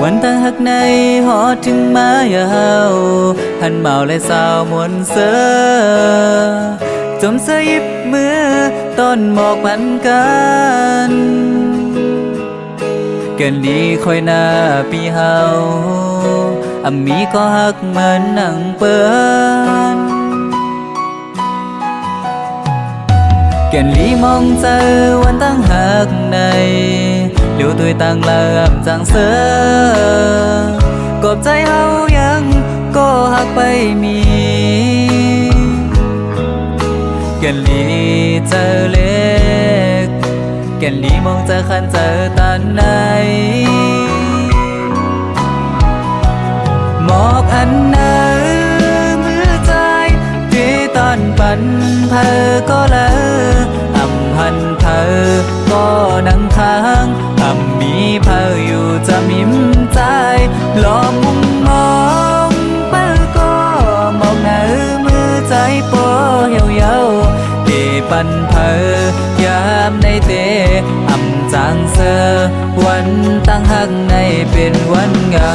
วันตั้งหักในหอถึงมายาวหันเมาและสาวมวนเสอจมเสยหยิบมือต้นหมอกพันกันเกินดีคอยหน้าปีเฮาอามีก็หักเหมือนหนังเปิ้นเก่นลีมองเจอวันตั้งหัก ยตุยตั้งลามจางเสือกบใจเฮายังก็หักไปมีเก่นลีเจอเล็กเก่นลีมองเจอคันเจอตันในหมอกอันเนอมือใจที่ตอนปันเพอก็เลอ หลอมมุมมองเปอก็มองหน้ามือใจโปเหี่ยวเยาที่ปันเพอยามในเตอำจางเสอวันตั้งหักในเป็นวันเงา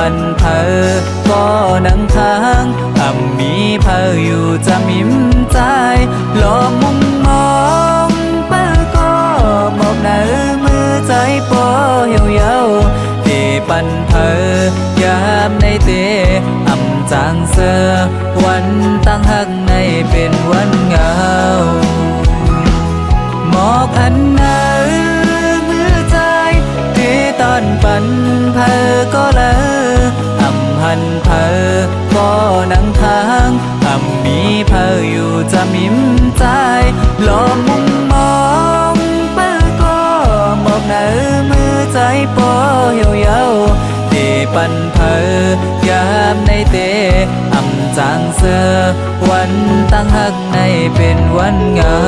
อำหันเพอก็นังค้างอำมีเพออยู่จะมิมใจหลอมมุมมองเปอก็หมอกหนามือใจปอเหี่ยวเยาที่ปันเพอยามในเตอำจางเสือวันตั้งหักในเป็นวันเงาหมอกอัน มือใจปอเหี่ยวเยาที่ปันเพอยามในเตอำจางเสือวันตั้งหักในเป็นวันเงา